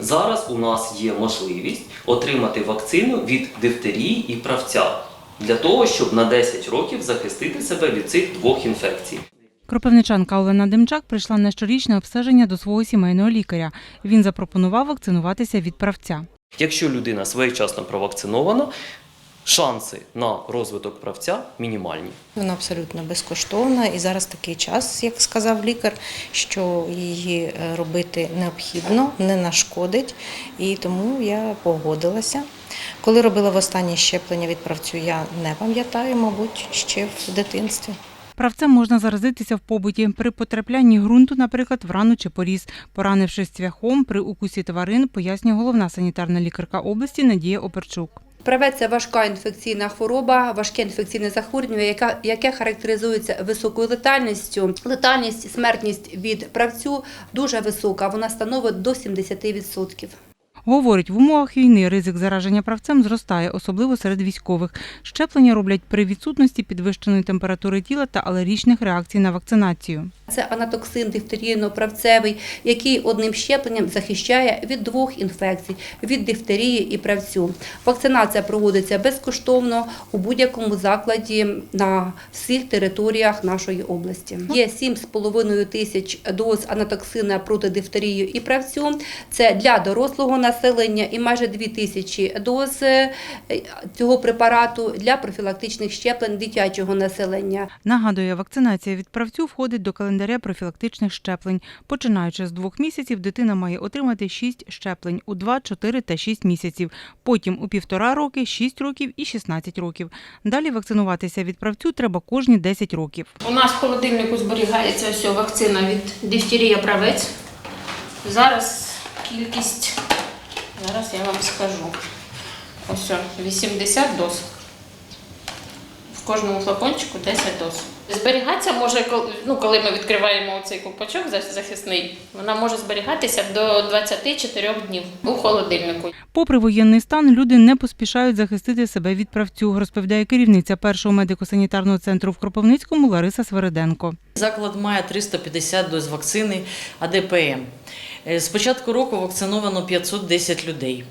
Зараз у нас є можливість отримати вакцину від дифтерії і правця для того, щоб на 10 років захистити себе від цих двох інфекцій. Кропивничанка Олена Демчак прийшла на щорічне обстеження до свого сімейного лікаря. Він запропонував вакцинуватися від правця. Якщо людина своєчасно провакцинована, шанси на розвиток правця мінімальні. Вона абсолютно безкоштовна, і зараз такий час, як сказав лікар, що її е, робити необхідно, не нашкодить, і тому я погодилася. Коли робила востаннє щеплення від правцю, я не пам'ятаю, мабуть, ще в дитинстві. Правцем можна заразитися в побуті при потраплянні ґрунту, наприклад, в рану чи поріз, поранившись цвяхом при укусі тварин, пояснює головна санітарна лікарка області Надія Оперчук. Правець – це важка інфекційна хвороба, важке інфекційне захворювання, яка- яке характеризується високою летальністю. Летальність, смертність від правцю дуже висока, вона становить до 70%. Говорить, в умовах війни ризик зараження правцем зростає, особливо серед військових. Щеплення роблять при відсутності підвищеної температури тіла та алергічних реакцій на вакцинацію. Це анатоксин дифтерійно-правцевий, який одним щепленням захищає від двох інфекцій – від дифтерії і правцю. Вакцинація проводиться безкоштовно у будь-якому закладі на всіх територіях нашої області. Є 7,5 тисяч доз анатоксина проти дифтерії і правцю. Це для дорослого населення і майже 2 тисячі доз е, цього препарату для профілактичних щеплень дитячого населення. Нагадує, вакцинація від правцю входить до календаря профілактичних щеплень. Починаючи з двох місяців, дитина має отримати 6 щеплень у 2, 4 та 6 місяців. Потім у півтора роки, 6 років і 16 років. Далі вакцинуватися від правцю треба кожні 10 років. У нас в холодильнику зберігається ось вакцина від дифтерія правець. Зараз кількість, зараз я вам скажу. Ось 80 доз. Кожному флакончику 10 доз. Зберігатися може, ну, коли ми відкриваємо цей купачок за- захисний, вона може зберігатися до 24 днів у холодильнику. Попри воєнний стан, люди не поспішають захистити себе від правцю, розповідає керівниця першого медико-санітарного центру в Кропивницькому Лариса Свериденко. Заклад має 350 доз вакцини АДПМ. Е, З початку року вакциновано 510 людей.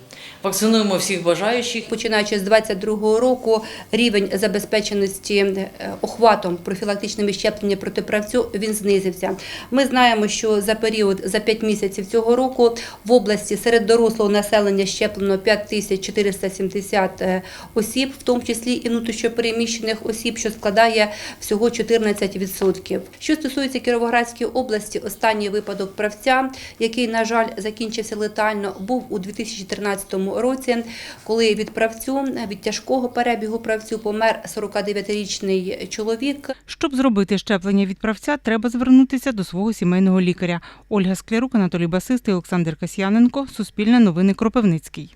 Вакцинуємо всіх бажаючих. Починаючи з 2022 року, рівень забезпеченості е, охватом профілактичними щепленнями проти правцю він знизився. Ми знаємо, що за період за 5 місяців цього року в області серед дорослого населення щеплено 5470 е, осіб, в тому числі і внутрішньопереміщених осіб, що складає всього 14%. Що стосується Кіровоградської області, останній випадок правця, який, на жаль, закінчився летально, був у 2013 році, коли від правцю, від тяжкого перебігу правцю помер 49-річний чоловік. Щоб зробити щеплення від правця, треба звернутися до свого сімейного лікаря. Ольга Склярук, Анатолій Басистий, Олександр Касьяненко. Суспільне новини Кропивницький.